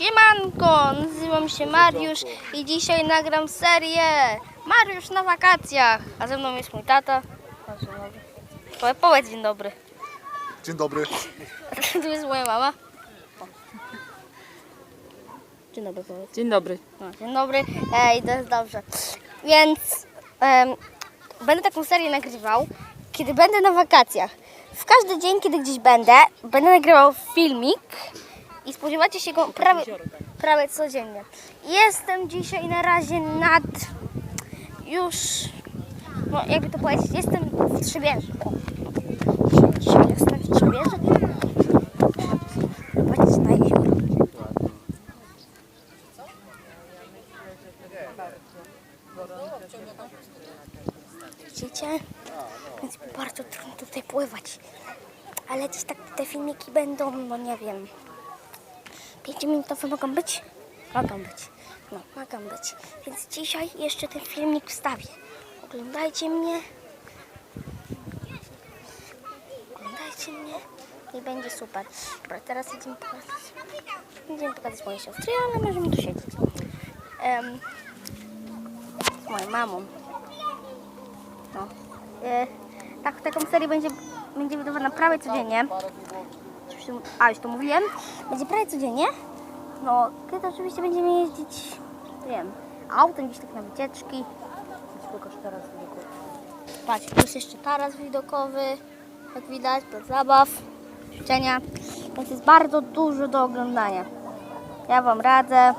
Siemanko, nazywam się Mariusz i dzisiaj nagram serię Mariusz na wakacjach. A ze mną jest mój tata. O, dzień dobry. Po- Powiedz dzień dobry. Dzień dobry. Tu jest moja mama. Dzień dobry, powiedz. Dzień dobry. No, dzień dobry. Ej, to jest dobrze. Więc em, będę taką serię nagrywał, kiedy będę na wakacjach. W każdy dzień, kiedy gdzieś będę, będę nagrywał filmik i spodziewacie się go prawie, prawie codziennie. Jestem dzisiaj na razie nad już, no jakby to powiedzieć, jestem w Trzebieży. Jestem w Trzebieży. Patrzcie na jezioro. Widzicie? Więc bardzo trudno tutaj pływać. Ale gdzieś tak te filmiki będą, no nie wiem. 5 minutowe mogą być? Mogą być. No, mogą być. Więc dzisiaj jeszcze ten filmik wstawię. Oglądajcie mnie. Oglądajcie mnie i będzie super. Dobra, teraz idziemy pokazać. Idziemy pokazać mojej siostry, ale możemy tu siedzieć. Em, z moją mamą. No. E, tak, taką serię będzie, będzie wydawana prawie codziennie. Tu- A, już to mówiłem. Będzie prawie codziennie. No, kiedy oczywiście będziemy jeździć, nie wiem, autem gdzieś tak na wycieczki. Pokaż taras widokowy. Patrz, tu jest jeszcze taras widokowy, jak widać, plac zabaw, ćwiczenia. Więc jest bardzo dużo do oglądania. Ja Wam radzę.